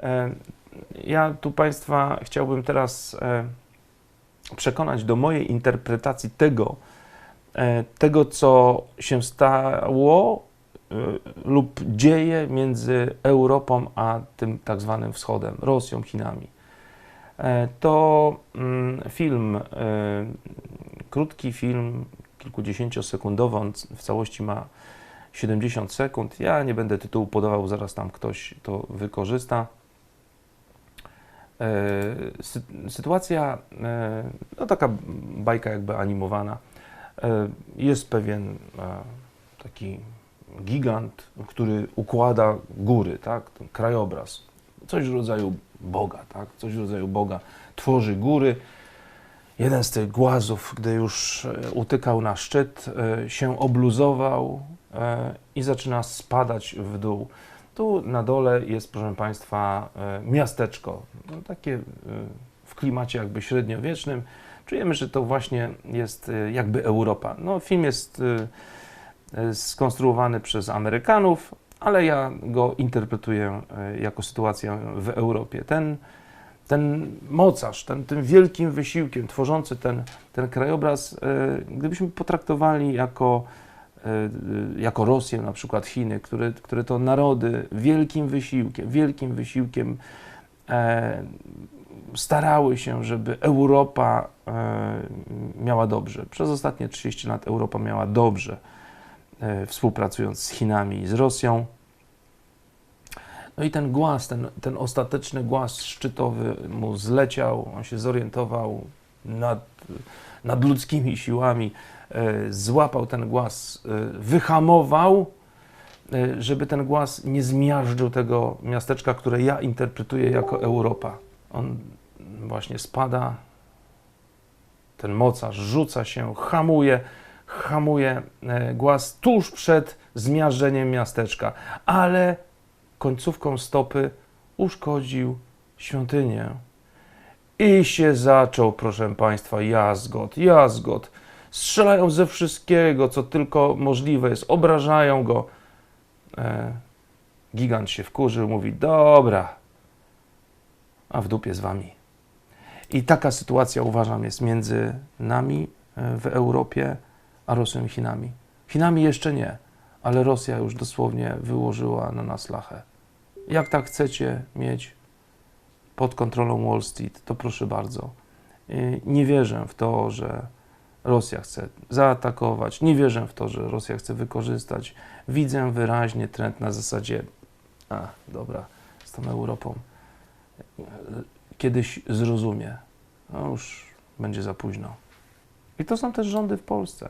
E, Ja tu Państwa chciałbym teraz e, przekonać do mojej interpretacji tego, e, tego co się stało lub dzieje między Europą a tym tak zwanym wschodem, Rosją, Chinami. To mm, film, krótki film, kilkudziesięciosekundowy, on w całości ma 70 sekund. Ja nie będę tytułu podawał, zaraz tam ktoś to wykorzysta. E, sy- Sytuacja, e, no taka bajka jakby animowana. E, Jest pewien taki gigant, który układa góry, tak? Ten krajobraz. Coś w rodzaju Boga, tak? Coś w rodzaju Boga. Tworzy góry. Jeden z tych głazów, gdy już utykał na szczyt, się obluzował i zaczyna spadać w dół. Tu na dole jest, proszę Państwa, e, miasteczko, no, takie e, w klimacie jakby średniowiecznym. Czujemy, że to właśnie jest e, jakby Europa. No, film jest skonstruowany przez Amerykanów, ale ja go interpretuję jako sytuację w Europie. Ten, ten mocarz, ten, tym wielkim wysiłkiem tworzący ten, ten krajobraz, gdybyśmy potraktowali jako, jako Rosję, na przykład Chiny, które, które to narody wielkim wysiłkiem, wielkim wysiłkiem e, starały się, żeby Europa e, miała dobrze. Przez ostatnie 30 lat Europa miała dobrze, e, współpracując z Chinami i z Rosją. No i ten głaz, ten, ten ostateczny głaz szczytowy mu zleciał, on się zorientował nad, nad ludzkimi siłami, e, złapał ten głaz, e, wyhamował, e, żeby ten głaz nie zmiażdżył tego miasteczka, które ja interpretuję jako Europa. On właśnie spada, ten mocarz rzuca się, hamuje, hamuje głaz tuż przed zmiażdżeniem miasteczka, ale końcówką stopy uszkodził świątynię. I się zaczął, proszę Państwa, jazgot, jazgot. Strzelają ze wszystkiego, co tylko możliwe jest, obrażają go. E, gigant się wkurzył, mówi: Dobra, a w dupie z Wami. I taka sytuacja, uważam, jest między nami e, w Europie, a Rosją i Chinami. Chinami jeszcze nie, ale Rosja już dosłownie wyłożyła na nas lachę. Jak tak chcecie mieć pod kontrolą Wall Street, to proszę bardzo. Y, Nie wierzę w to, że Rosja chce zaatakować. Nie wierzę w to, że Rosja chce wykorzystać. Widzę wyraźnie trend na zasadzie, a dobra, z tą Europą kiedyś zrozumie. No już będzie za późno. I to są też rządy w Polsce.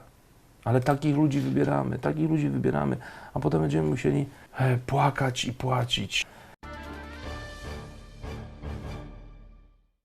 Ale takich ludzi wybieramy, takich ludzi wybieramy, a potem będziemy musieli e, płakać i płacić.